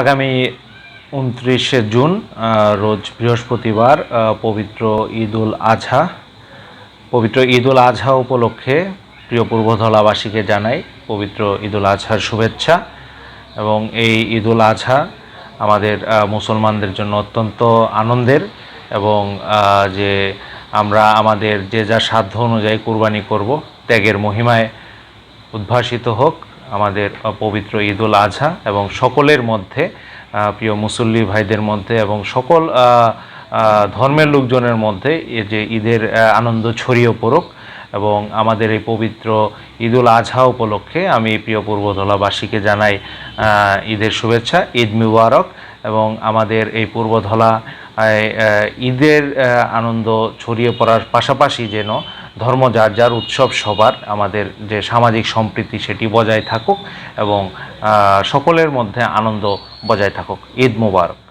আগামী উনত্রিশে জুন রোজ বৃহস্পতিবার পবিত্র ঈদুল আজহা। পবিত্র ঈদুল আজহা উপলক্ষে প্রিয় পূর্বধলাবাসীকে জানাই পবিত্র ঈদুল আজহার শুভেচ্ছা। এবং এই ঈদুল আজহা আমাদের মুসলমানদের জন্য অত্যন্ত আনন্দের এবং যে আমরা আমাদের যে যা সাধ্য অনুযায়ী কুরবানি করব, ত্যাগের মহিমায় উদ্ভাসিত হোক। আমাদের পবিত্র ঈদুল আজহা এবং সকলের মধ্যে প্রিয় মুসল্লি ভাইদের মধ্যে এবং সকল ধর্মের লোকজনের মধ্যে এই যে ঈদের আনন্দ ছড়িয়ে পড়ুক এবং আমাদের এই পবিত্র ঈদুল আজহা উপলক্ষে আমি প্রিয় পূর্বধলাবাসীকে জানাই ঈদের শুভেচ্ছা, ঈদ মুবারক এবং আমাদের এই পূর্বধলা ঈদের আনন্দ ছড়িয়ে পড়ার পাশাপাশি যেন ধর্ম যার যার উৎসব সবার আমাদের যে সামাজিক সম্প্রীতি সেটি বজায় থাকুক এবং সকলের মধ্যে আনন্দ বজায় থাকুক। ঈদ মুবারক।